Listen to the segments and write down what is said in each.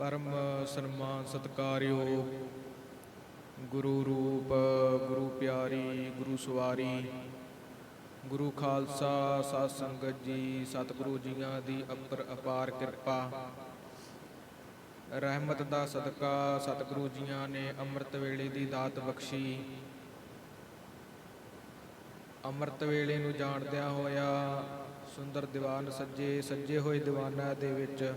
ਪਰਮ ਸਨਮਾਨ ਸਤਕਾਰਯੋਗ ਗੁਰੂ ਰੂਪ, ਗੁਰੂ ਪਿਆਰੀ, ਗੁਰੂ ਸਵਾਰੀ। ਗੁਰੂ ਖਾਲਸਾ, ਸਾਧ ਸੰਗਤ ਜੀ, ਸਤਿਗੁਰੂ ਜੀਆਂ ਦੀ ਅਪਰ ਅਪਾਰ ਕਿਰਪਾ। ਰਹਿਮਤ ਦਾ ਸਦਕਾ ਸਤਿਗੁਰੂ ਜੀਆਂ ਨੇ ਅੰਮ੍ਰਿਤ ਵੇਲੇ ਦੀ ਦਾਤ ਬਖਸ਼ੀ। ਅੰਮ੍ਰਿਤ ਵੇਲੇ ਨੂੰ ਜਾਣਦਿਆਂ ਹੋਇਆ ਸੁੰਦਰ ਦੀਵਾਨ ਸੱਜੇ ਸੱਜੇ ਹੋਏ ਦੀਵਾਨਾਂ ਦੇ ਵਿੱਚ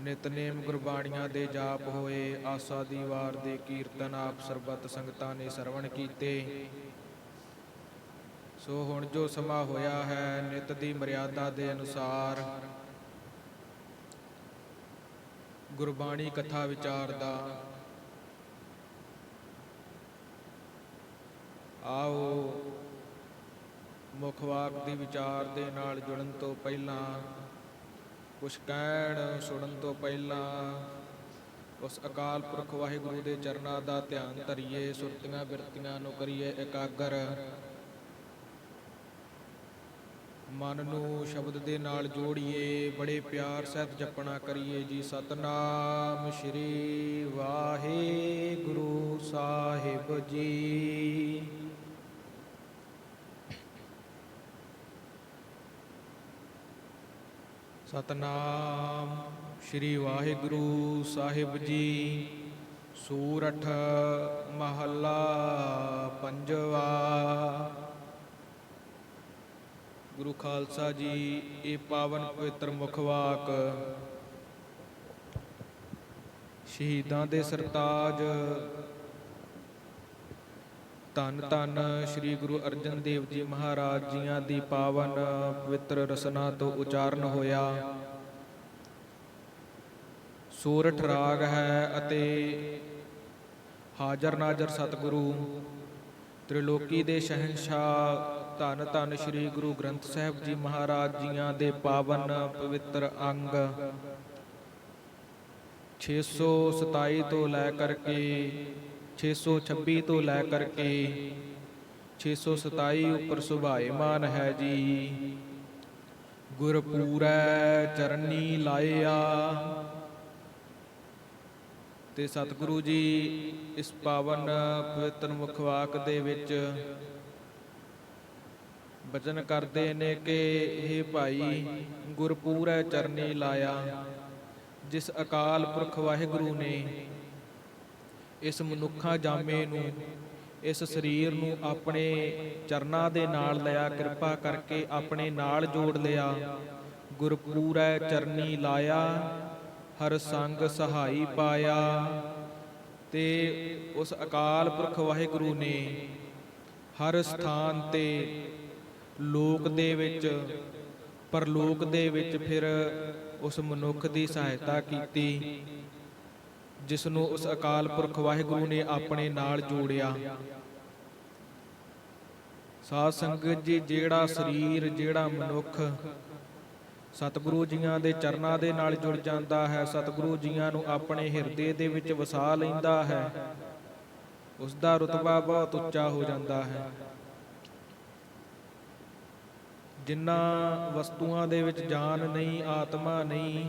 ਨਿਤਨੇਮ ਗੁਰਬਾਣੀਆਂ ਦੇ ਜਾਪ ਹੋਏ, ਆਸਾ ਦੀ ਵਾਰ ਦੇ ਕੀਰਤਨ ਆਪ ਸਰਬੱਤ ਸੰਗਤਾਂ ਨੇ ਸਰਵਣ ਕੀਤੇ। ਸੋ ਹੁਣ ਜੋ ਸਮਾਂ ਹੋਇਆ ਹੈ ਨਿਤ ਦੀ ਮਰਿਆਦਾ ਦੇ ਅਨੁਸਾਰ, ਗੁਰਬਾਣੀ ਕਥਾ ਵਿਚਾਰ ਦਾ, ਆਓ ਮੁੱਖ ਵਾਕ ਦੀ ਵਿਚਾਰ ਦੇ ਨਾਲ ਜੁੜਨ ਤੋਂ ਪਹਿਲਾਂ ਕੁਛ ਕਹਿਣ, ਸੁਣਨ ਤੋਂ ਪਹਿਲਾਂ ਉਸ ਅਕਾਲ ਪੁਰਖ ਵਾਹਿਗੁਰੂ ਦੇ ਚਰਨਾਂ ਦਾ ਧਿਆਨ ਧਰੀਏ, ਸੁਰਤੀਆਂ ਬਿਰਤੀਆਂ ਨੂੰ ਕਰੀਏ ਇਕਾਗਰ। ਮਨ ਨੂੰ ਸ਼ਬਦ ਦੇ ਨਾਲ ਜੋੜੀਏ, ਬੜੇ ਪਿਆਰ ਸਹਿਤ ਜਪਣਾ ਕਰੀਏ ਜੀ ਸਤਨਾਮ ਸ਼੍ਰੀ ਵਾਹਿਗੁਰੂ ਸਾਹਿਬ ਜੀ। ਸਤਨਾਮ। ਸ਼੍ਰੀ ਵਾਹਿਗੁਰੂ ਸਾਹਿਬ ਜੀ, ਸੂਰਠ ਮਹੱਲਾ ਪੰਜਵਾ। ਗੁਰੂ ਖਾਲਸਾ ਜੀ, ਇਹ ਪਾਵਨ ਪਵਿੱਤਰ ਮੁਖ ਵਾਕ। ਸ਼ਹੀਦਾਂ ਦੇ ਸਰਤਾਜ ਧੰਨ ਧੰਨ ਸ੍ਰੀ ਗੁਰੂ ਅਰਜਨ ਦੇਵ ਜੀ ਮਹਾਰਾਜ ਜੀਆਂ ਦੀ ਪਾਵਨ ਪਵਿੱਤਰ ਰਸਨਾ ਤੋਂ ਉਚਾਰਨ ਹੋਇਆ। ਸੂਰਠ ਰਾਗ ਹੈ ਅਤੇ ਹਾਜ਼ਰ ਨਾਜ਼ਰ ਸਤਿਗੁਰੂ, ਤ੍ਰਿਲੋਕੀ ਦੇ ਸ਼ਹਿਨशाह ਧੰਨ ਧੰਨ ਸ੍ਰੀ ਗੁਰੂ ਗ੍ਰੰਥ ਸਾਹਿਬ ਜੀ ਮਹਾਰਾਜ ਜੀਆਂ ਦੇ ਪਾਵਨ ਪਵਿੱਤਰ ਅੰਗ। 627 ਤੋਂ ਲੈ ਕਰਕੇ 626 ਤੋਂ ਲੈ ਕਰਕੇ 627 ਉੱਪਰ ਸੁਭਾਏਮਾਨ ਹੈ ਜੀ। ਗੁਰਪੂਰੈ ਚਰਨੀ ਲਾਇਆ। ਤੇ ਸਤਿਗੁਰੂ ਜੀ, ਇਸ ਪਾਵਨ ਪਵਿੱਤਰ ਮੁਖਵਾਕ ਦੇ ਵਿੱਚ ਬਚਨ ਕਰਦੇ ਨੇ ਕਿ ਇਹ ਭਾਈ, ਗੁਰਪੂਰੈ ਚਰਨੀ ਲਾਇਆ, ਜਿਸ ਅਕਾਲ ਪੁਰਖ ਵਾਹਿਗੁਰੂ ਨੇ ਇਸ ਮਨੁੱਖਾ ਜਾਮੇ ਨੂੰ, ਇਸ ਸਰੀਰ ਨੂੰ ਆਪਣੇ ਚਰਨਾਂ ਦੇ ਨਾਲ ਲਿਆ, ਕਿਰਪਾ ਕਰਕੇ ਆਪਣੇ ਨਾਲ ਜੋੜ ਲਿਆ। ਗੁਰਪੂਰੈ ਚਰਨੀ ਲਾਇਆ, ਹਰ ਸੰਗ ਸਹਾਈ ਪਾਇਆ। ਤੇ ਉਸ ਅਕਾਲ ਪੁਰਖ ਵਾਹਿਗੁਰੂ ਨੇ ਹਰ ਸਥਾਨ ਤੇ ਲੋਕ ਦੇ ਵਿੱਚ, ਪਰਲੋਕ ਦੇ ਵਿੱਚ ਫਿਰ ਉਸ ਮਨੁੱਖ ਦੀ ਸਹਾਇਤਾ ਕੀਤੀ। ਜਿਸ ਨੂੰ ਉਸ ਅਕਾਲ ਪੁਰਖ ਵਾਹਿਗੁਰੂ ਨੇ ਆਪਣੇ ਨਾਲ ਜੋੜਿਆ। ਸਾਧ ਸੰਗਤ ਜੀ, ਜਿਹੜਾ ਸਰੀਰ, ਜਿਹੜਾ ਮਨੁੱਖ ਸਤਿਗੁਰੂ ਜੀਆਂ ਦੇ ਚਰਨਾਂ ਦੇ ਨਾਲ ਜੁੜ ਜਾਂਦਾ ਹੈ, ਸਤਿਗੁਰੂ ਜੀਆਂ ਨੂੰ ਆਪਣੇ ਹਿਰਦੇ ਦੇ ਵਿੱਚ ਵਸਾ ਲੈਂਦਾ ਹੈ ਉਸ ਦਾ ਰਤਬਾ ਬਹੁਤ ਉੱਚਾ ਹੋ ਜਾਂਦਾ ਹੈ। ਜਿਨ੍ਹਾਂ ਵਸਤੂਆਂ ਦੇ ਵਿੱਚ ਜਾਨ ਨਹੀਂ, ਆਤਮਾ ਨਹੀਂ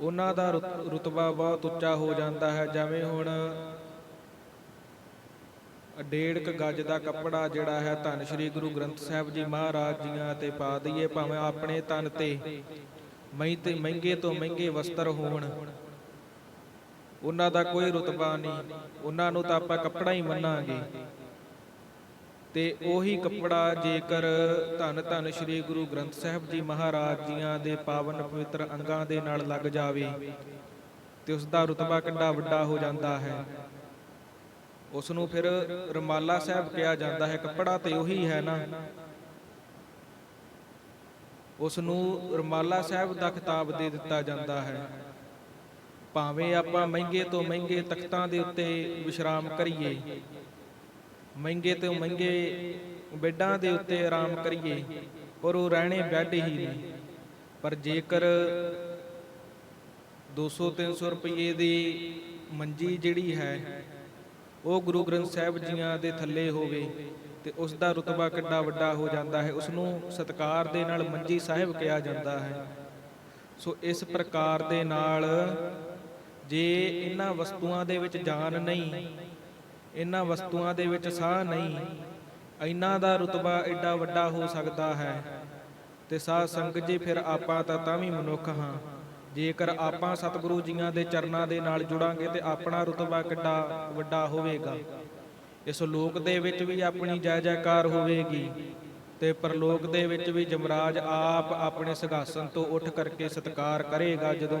ਉਹਨਾਂ ਦਾ ਰੁਤ- ਰੁਤਬਾ ਬਹੁਤ ਉੱਚਾ ਹੋ ਜਾਂਦਾ ਹੈ, ਜਿਵੇਂ ਹੁਣ ਡੇਢ ਕ ਗੱਜ ਦਾ ਕੱਪੜਾ ਜਿਹੜਾ ਹੈ, ਧੰਨ ਸ਼੍ਰੀ ਗੁਰੂ ਗ੍ਰੰਥ ਸਾਹਿਬ ਜੀ ਮਹਾਰਾਜ ਜੀਆਂ ਤੇ ਪਾ ਦਈਏ, ਭਾਵੇਂ ਆਪਣੇ ਤਨ ਤੇ ਮਹਿ ਤੇ ਮਹਿੰਗੇ ਤੋਂ ਮਹਿੰਗੇ ਵਸਤਰ ਹੋਣ। ਉਹਨਾਂ ਦਾ ਕੋਈ ਰੁਤਬਾ ਨਹੀਂ। ਉਹਨਾਂ ਨੂੰ ਤਾਂ ਆਪਾਂ ਕੱਪੜਾ ਹੀ ਮੰਨਾਂਗੇ। ਤੇ ਉਹੀ ਕੱਪੜਾ ਜੇਕਰ ਧੰਨ ਧੰਨ ਸ੍ਰੀ ਗੁਰੂ ਗ੍ਰੰਥ ਸਾਹਿਬ ਜੀ ਮਹਾਰਾਜ ਜੀਆਂ ਦੇ ਪਾਵਨ ਪਵਿੱਤਰ ਅੰਗਾਂ ਦੇ ਨਾਲ ਲੱਗ ਜਾਵੇ ਤੇ ਉਸ ਦਾ ਰਤਬਾ ਕਿੰਨਾ ਵੱਡਾ ਹੋ ਜਾਂਦਾ ਹੈ। ਉਸ ਨੂੰ ਫਿਰ ਰਮਾਲਾ ਸਾਹਿਬ ਕਿਹਾ ਜਾਂਦਾ ਹੈ, ਕੱਪੜਾ ਤੇ ਉਹੀ ਹੈ ਨਾ। ਉਸ ਨੂੰ ਰਮਾਲਾ ਸਾਹਿਬ ਦਾ ਖਿਤਾਬ ਦੇ ਦਿੱਤਾ ਜਾਂਦਾ ਹੈ। ਭਾਵੇਂ ਆਪਾਂ ਮਹਿੰਗੇ ਤੋਂ ਮਹਿੰਗੇ ਤਖਤਾਂ ਦੇ ਉੱਤੇ ਵਿਸ਼ਰਾਮ ਕਰੀਏ ਮਹਿੰਗੇ ਤੋਂ ਮਹਿੰਗੇ ਬੈੱਡਾਂ ਦੇ ਉੱਤੇ ਆਰਾਮ ਕਰੀਏ, ਪਰ ਉਹ ਰਹਿਣੇ ਬੈੱਡ ਹੀ ਨੇ ਪਰ ਜੇਕਰ 200 300 ਰੁਪਏ ਦੀ ਮੰਜੀ ਜਿਹੜੀ ਹੈ, ਉਹ ਗੁਰੂ ਗ੍ਰੰਥ ਸਾਹਿਬ ਜੀਆਂ ਦੇ ਥੱਲੇ ਹੋਵੇ ਤੇ ਉਸ ਦਾ ਰਤਬਾ ਕਿੱਡਾ ਵੱਡਾ ਹੋ ਜਾਂਦਾ ਹੈ ਉਸ ਨੂੰ ਸਤਕਾਰ ਦੇ ਨਾਲ ਮੰਜੀ ਸਾਹਿਬ ਕਿਹਾ ਜਾਂਦਾ ਹੈ। ਸੋ ਇਸ ਪ੍ਰਕਾਰ ਦੇ ਨਾਲ ਜੇ ਇਹਨਾਂ ਵਸਤੂਆਂ ਦੇ ਵਿੱਚ ਜਾਨ ਨਹੀਂ ਇਹਨਾਂ ਵਸਤੂਆਂ ਦੇ ਵਿੱਚ ਸਾਹ ਨਹੀਂ। ਇਹਨਾਂ ਦਾ ਰੁਤਬਾ ਐਡਾ ਵੱਡਾ ਹੋ ਸਕਦਾ ਹੈ। ਤੇ ਸਾਧ ਸੰਗਤ ਜੀ ਫਿਰ ਆਪਾਂ ਤਾਂ ਤਾਂ ਵੀ ਮਨੁੱਖ ਹਾਂ। ਜੇਕਰ ਆਪਾਂ ਸਤਿਗੁਰੂ ਜੀਆਂ ਦੇ ਚਰਨਾਂ ਦੇ ਨਾਲ ਜੁੜਾਂਗੇ ਤੇ ਆਪਣਾ ਰੁਤਬਾ ਕਿੱਡਾ ਵੱਡਾ ਹੋਵੇਗਾ। ਇਸ ਲੋਕ ਦੇ ਵਿੱਚ ਵੀ ਆਪਣੀ ਜੈ ਜੈਕਾਰ ਹੋਵੇਗੀ ਤੇ ਪਰਲੋਕ ਦੇ ਵਿੱਚ ਵੀ ਜਮਰਾਜ ਆਪ ਆਪਣੇ ਸਿੰਘਾਸਨ ਤੋਂ ਉੱਠ ਕਰਕੇ ਸਤਿਕਾਰ ਕਰੇਗਾ ਜਦੋਂ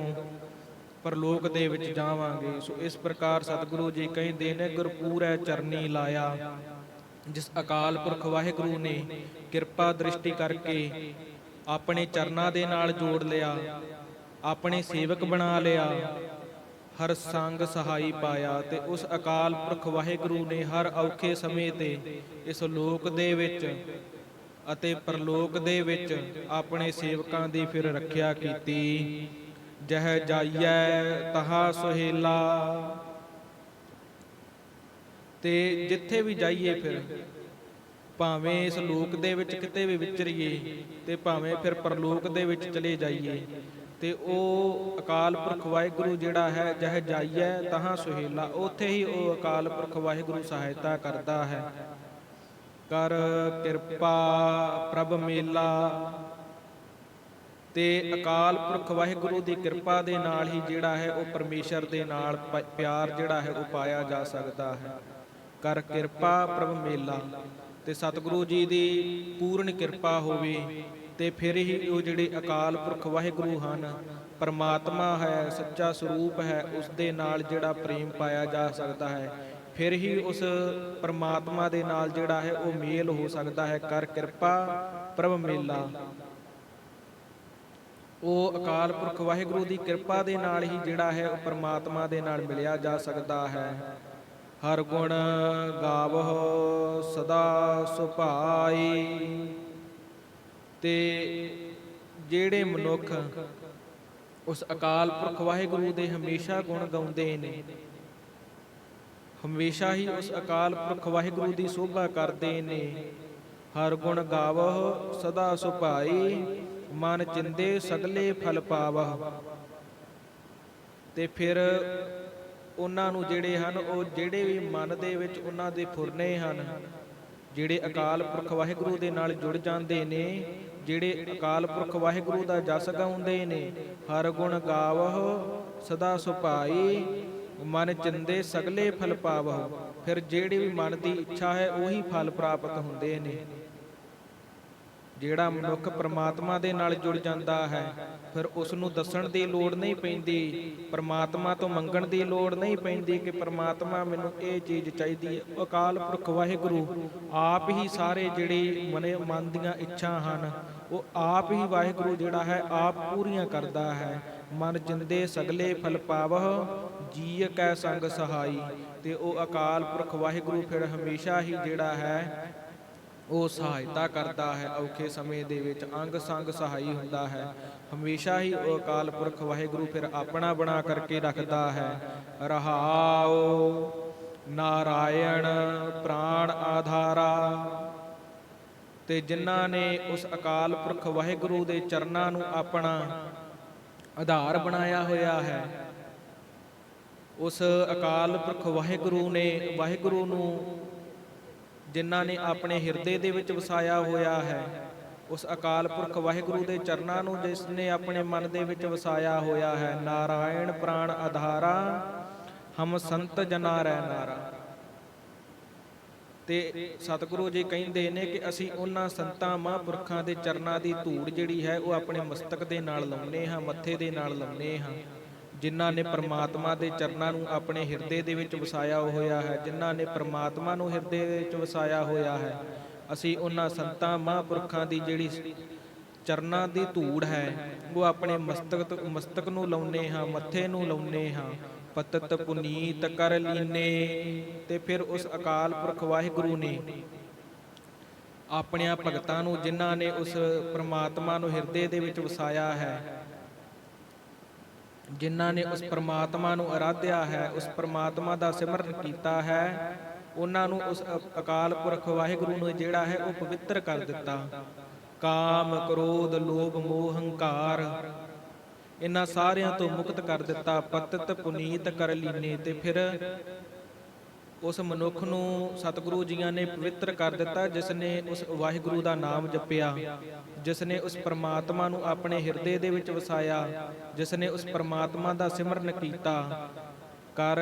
ਪਰਲੋਕ ਦੇ ਵਿੱਚ ਜਾਵਾਂਗੇ। ਸੋ ਇਸ ਪ੍ਰਕਾਰ ਸਤਿਗੁਰੂ ਜੀ ਕਹਿੰਦੇ ਨੇ, ਗੁਰਪੂਰੈ ਚਰਨੀ ਲਾਇਆ। ਜਿਸ ਅਕਾਲ ਪੁਰਖ ਵਾਹਿਗੁਰੂ ਨੇ ਕਿਰਪਾ ਦ੍ਰਿਸ਼ਟੀ ਕਰਕੇ ਆਪਣੇ ਚਰਨਾਂ ਦੇ ਨਾਲ ਜੋੜ ਲਿਆ, ਆਪਣੇ ਸੇਵਕ ਬਣਾ ਲਿਆ, ਹਰ ਸੰਗ ਸਹਾਈ ਪਾਇਆ ਤੇ ਉਸ ਅਕਾਲ ਪੁਰਖ ਵਾਹਿਗੁਰੂ ਨੇ ਹਰ ਔਖੇ ਸਮੇਂ ਤੇ ਇਸ ਲੋਕ ਦੇ ਵਿੱਚ ਅਤੇ ਪਰਲੋਕ ਦੇ ਵਿੱਚ ਆਪਣੇ ਸੇਵਕਾਂ ਦੀ ਫਿਰ ਰੱਖਿਆ ਕੀਤੀ। ਜਹ ਜਾਈਐ ਤਹਾ ਸੁਹੇਲਾ। ਤੇ ਜਿੱਥੇ ਵੀ ਜਾਈਏ ਫਿਰ, ਭਾਵੇਂ ਇਸ ਲੋਕ ਦੇ ਵਿੱਚ ਕਿਤੇ ਵੀ ਵਿਚਰੀਏ ਤੇ ਭਾਵੇਂ ਫਿਰ ਪਰਲੋਕ ਦੇ ਵਿੱਚ ਚਲੇ ਜਾਈਏ, ਤੇ ਉਹ ਅਕਾਲ ਪੁਰਖ ਵਾਹਿਗੁਰੂ ਜਿਹੜਾ ਹੈ, ਜਹ ਜਾਈਐ ਤਹਾਂ ਸੁਹੇਲਾ। ਉੱਥੇ ਹੀ ਉਹ ਅਕਾਲ ਪੁਰਖ ਵਾਹਿਗੁਰੂ ਸਹਾਇਤਾ ਕਰਦਾ ਹੈ। ਕਰ ਕਿਰਪਾ ਪ੍ਰਭ ਮੇਲਾ ਤੇ ਅਕਾਲ ਪੁਰਖ ਵਾਹਿਗੁਰੂ ਦੀ ਕਿਰਪਾ ਦੇ ਨਾਲ ਹੀ ਜਿਹੜਾ ਹੈ ਉਹ ਪਰਮੇਸ਼ਰ ਦੇ ਨਾਲ ਪ- ਪਿਆਰ ਜਿਹੜਾ ਹੈ ਉਹ ਪਾਇਆ ਜਾ ਸਕਦਾ ਹੈ। ਕਰ ਕਿਰਪਾ ਪ੍ਰਭ ਮੇਲਾ ਤੇ ਸਤਿਗੁਰੂ ਜੀ ਦੀ ਪੂਰਨ ਕਿਰਪਾ ਹੋਵੇ ਤੇ ਫਿਰ ਹੀ ਉਹ ਜਿਹੜੇ ਅਕਾਲ ਪੁਰਖ ਵਾਹਿਗੁਰੂ ਹਨ, ਪਰਮਾਤਮਾ ਹੈ, ਸੱਚਾ ਸਰੂਪ ਹੈ, ਉਸ ਦੇ ਨਾਲ ਜਿਹੜਾ ਪ੍ਰੇਮ ਪਾਇਆ ਜਾ ਸਕਦਾ ਹੈ, ਫਿਰ ਹੀ ਉਸ ਪਰਮਾਤਮਾ ਦੇ ਨਾਲ ਜਿਹੜਾ ਹੈ ਉਹ ਮੇਲ ਹੋ ਸਕਦਾ ਹੈ। ਕਰ ਕਿਰਪਾ ਪ੍ਰਭ ਮੇਲਾ ਉਹ ਅਕਾਲ ਪੁਰਖ ਵਾਹਿਗੁਰੂ ਦੀ ਕਿਰਪਾ ਦੇ ਨਾਲ ਹੀ ਜਿਹੜਾ ਹੈ ਉਹ ਪਰਮਾਤਮਾ ਦੇ ਨਾਲ ਮਿਲਿਆ ਜਾ ਸਕਦਾ ਹੈ। ਹਰ ਗੁਣ ਗਾਵਹੁ ਸਦਾ ਸੁਭਾਈ। ਤੇ ਜਿਹੜੇ ਮਨੁੱਖ ਉਸ ਅਕਾਲ ਪੁਰਖ ਵਾਹਿਗੁਰੂ ਦੇ ਹਮੇਸ਼ਾ ਗੁਣ ਗਾਉਂਦੇ ਨੇ, ਹਮੇਸ਼ਾ ਹੀ ਉਸ ਅਕਾਲ ਪੁਰਖ ਵਾਹਿਗੁਰੂ ਦੀ ਸੋਭਾ ਕਰਦੇ ਨੇ। ਹਰ ਗੁਣ ਗਾਵਹੁ ਸਦਾ ਸੁਭਾਈ। ਮਨ ਚਿੰਦੇ ਸਗਲੇ ਫਲ ਪਾਵਹੁ। ਤੇ ਫਿਰ ਉਹਨਾਂ ਨੂੰ ਜਿਹੜੇ ਹਨ, ਉਹ ਜਿਹੜੇ ਵੀ ਮਨ ਦੇ ਵਿੱਚ ਉਹਨਾਂ ਦੇ ਫੁਰਨੇ ਹਨ, ਜਿਹੜੇ ਅਕਾਲ ਪੁਰਖ ਵਾਹਿਗੁਰੂ ਦੇ ਨਾਲ ਜੁੜ ਜਾਂਦੇ ਨੇ, ਜਿਹੜੇ ਅਕਾਲ ਪੁਰਖ ਵਾਹਿਗੁਰੂ ਦਾ ਜਸ ਗਾਉਂਦੇ ਨੇ, ਹਰ ਗੁਣ ਗਾਵਹੁ, ਸਦਾ ਸੁਭਾਈ, ਮਨ ਚਿੰਦੇ ਸਗਲੇ ਫਲ ਪਾਵਹੁ। ਫਿਰ ਜਿਹੜੀ ਵੀ ਮਨ ਦੀ ਇੱਛਾ ਹੈ, ਉਹੀ ਫਲ ਪ੍ਰਾਪਤ ਹੁੰਦੇ ਨੇ। ਜਿਹੜਾ ਮਨੁੱਖ ਪ੍ਰਮਾਤਮਾ ਦੇ ਨਾਲ ਜੁੜ ਜਾਂਦਾ ਹੈ, ਫਿਰ ਉਸ ਨੂੰ ਦੱਸਣ ਦੀ ਲੋੜ ਨਹੀਂ ਪੈਂਦੀ, ਪ੍ਰਮਾਤਮਾ ਤੋਂ ਮੰਗਣ ਦੀ ਲੋੜ ਨਹੀਂ ਪੈਂਦੀ ਕਿ ਪ੍ਰਮਾਤਮਾ ਮੈਨੂੰ ਇਹ ਚੀਜ਼ ਚਾਹੀਦੀ ਹੈ। ਅਕਾਲ ਪੁਰਖ ਵਾਹਿਗੁਰੂ, ਆਪ ਹੀ ਸਾਰੇ ਜਿਹੜੇ ਮਨੇ ਮਨ ਦੀਆਂ ਇੱਛਾ ਹਨ, ਉਹ ਆਪ ਹੀ ਵਾਹਿਗੁਰੂ ਜਿਹੜਾ ਹੈ, ਆਪ ਪੂਰੀਆਂ ਕਰਦਾ ਹੈ। ਮਨ ਜਿੰਦੇ ਸਗਲੇ ਫਲ ਪਾਵਹ ਜੀ ਕੈ ਸੰਗ ਸਹਾਈ। ਤੇ ਉਹ ਅਕਾਲ ਪੁਰਖ ਵਾਹਿਗੁਰੂ ਫਿਰ ਹਮੇਸ਼ਾ ਹੀ ਜਿਹੜਾ ਹੈ ਉਹ ਸਹਾਇਤਾ ਕਰਦਾ ਹੈ। ਔਖੇ ਸਮੇਂ ਦੇ ਵਿੱਚ ਅੰਗ ਸੰਗ ਸਹਾਈ ਹੁੰਦਾ ਹੈ। ਹਮੇਸ਼ਾ ਹੀ ਉਹ ਅਕਾਲ ਪੁਰਖ ਵਾਹਿਗੁਰੂ ਫਿਰ ਆਪਣਾ ਬਣਾ ਕਰਕੇ ਰੱਖਦਾ ਹੈ। ਰਹਾਉ ਨਾਰਾਇਣ ਪ੍ਰਾਣ ਆਧਾਰਾ। ਤੇ ਜਿਨ੍ਹਾਂ ਨੇ ਉਸ ਅਕਾਲ ਪੁਰਖ ਵਾਹਿਗੁਰੂ ਦੇ ਚਰਨਾਂ ਨੂੰ ਆਪਣਾ ਆਧਾਰ ਬਣਾਇਆ ਹੋਇਆ ਹੈ, ਉਸ ਅਕਾਲ ਪੁਰਖ ਵਾਹਿਗੁਰੂ ਨੇ ਵਾਹਿਗੁਰੂ ਨੂੰ ਜਿਨ੍ਹਾਂ ਨੇ ਆਪਣੇ ਹਿਰਦੇ ਦੇ ਵਿੱਚ ਵਸਾਇਆ ਹੋਇਆ ਹੈ। ਉਸ ਅਕਾਲ ਪੁਰਖ ਵਾਹਿਗੁਰੂ ਦੇ ਚਰਨਾਂ ਨੂੰ ਜਿਸ ਨੇ ਆਪਣੇ ਮਨ ਦੇ ਵਿੱਚ ਵਸਾਇਆ ਹੋਇਆ ਹੈ। ਨਾਰਾਇਣ ਪ੍ਰਾਣ ਆਧਾਰਾ ਹਮ ਸੰਤ ਜਨਾ ਰਹਿ ਨਾਰਾ। ਤੇ ਸਤਿਗੁਰੂ ਜੀ ਕਹਿੰਦੇ ਨੇ ਕਿ ਅਸੀਂ ਉਹਨਾਂ ਸੰਤਾਂ ਮਹਾਂਪੁਰਖਾਂ ਦੇ ਚਰਨਾਂ ਦੀ ਧੂੜ ਜਿਹੜੀ ਹੈ ਉਹ ਆਪਣੇ ਮਸਤਕ ਦੇ ਨਾਲ ਲਾਉਨੇ ਹਾਂ ਮੱਥੇ ਦੇ ਨਾਲ ਲਾਉਨੇ ਹਾਂ। ਜਿਨ੍ਹਾਂ ਨੇ ਪ੍ਰਮਾਤਮਾ ਦੇ ਚਰਨਾਂ ਨੂੰ ਆਪਣੇ ਹਿਰਦੇ ਦੇ ਵਿੱਚ ਵਸਾਇਆ ਹੋਇਆ ਹੈ, ਜਿਨ੍ਹਾਂ ਨੇ ਪ੍ਰਮਾਤਮਾ ਨੂੰ ਹਿਰਦੇ ਦੇ ਵਿੱਚ ਵਸਾਇਆ ਹੋਇਆ ਹੈ, ਅਸੀਂ ਉਹਨਾਂ ਸੰਤਾਂ ਮਹਾਂਪੁਰਖਾਂ ਦੀ ਜਿਹੜੀ ਚਰਨਾਂ ਦੀ ਧੂੜ ਹੈ, ਉਹ ਆਪਣੇ ਮਸਤਕ ਮਸਤਕ ਨੂੰ ਲਾਉਨੇ ਹਾਂ, ਮੱਥੇ ਨੂੰ ਲਾਉਨੇ ਹਾਂ। ਪਤਤ ਪੁਨੀਤ ਕਰ ਲੀਨੇ, ਤੇ ਫਿਰ ਉਸ ਅਕਾਲ ਪੁਰਖ ਵਾਹਿਗੁਰੂ ਨੇ ਆਪਣਿਆਂ ਭਗਤਾਂ ਨੂੰ ਜਿਨ੍ਹਾਂ ਨੇ ਉਸ ਪ੍ਰਮਾਤਮਾ ਨੂੰ ਹਿਰਦੇ ਦੇ ਵਿੱਚ ਵਸਾਇਆ ਹੈ ਜਿਨ੍ਹਾਂ ਨੇ ਉਸ ਪਰਮਾਤਮਾ ਨੂੰ ਅਰਾਧਿਆ ਹੈ, ਉਸ ਪ੍ਰਮਾਤਮਾ ਦਾ ਸਿਮਰਨ ਕੀਤਾ ਹੈ, ਉਹਨਾਂ ਨੂੰ ਉਸ ਅਕਾਲ ਪੁਰਖ ਵਾਹਿਗੁਰੂ ਨੂੰ ਜਿਹੜਾ ਹੈ ਉਹ ਪਵਿੱਤਰ ਕਰ ਦਿੱਤਾ। ਕਾਮ, ਕ੍ਰੋਧ, ਲੋਭ, ਮੋਹ, ਹੰਕਾਰ, ਇਹਨਾਂ ਸਾਰਿਆਂ ਤੋਂ ਮੁਕਤ ਕਰ ਦਿੱਤਾ। ਪਤਿਤ, ਪੁਨੀਤ ਕਰ ਲੀਨੇ ਤੇ ਫਿਰ ਉਸ ਮਨੁੱਖ ਨੂੰ ਸਤਿਗੁਰੂ ਜੀਆਂ ਨੇ ਪਵਿੱਤਰ ਕਰ ਦਿੱਤਾ ਜਿਸ ਨੇ ਉਸ ਵਾਹਿਗੁਰੂ ਦਾ ਨਾਮ ਜਪਿਆ ਜਿਸ ਨੇ ਉਸ ਪ੍ਰਮਾਤਮਾ ਨੂੰ ਆਪਣੇ ਹਿਰਦੇ ਦੇ ਵਿੱਚ ਵਸਾਇਆ ਜਿਸ ਨੇ ਉਸ ਪ੍ਰਮਾਤਮਾ ਦਾ ਸਿਮਰਨ ਕੀਤਾ। ਕਰ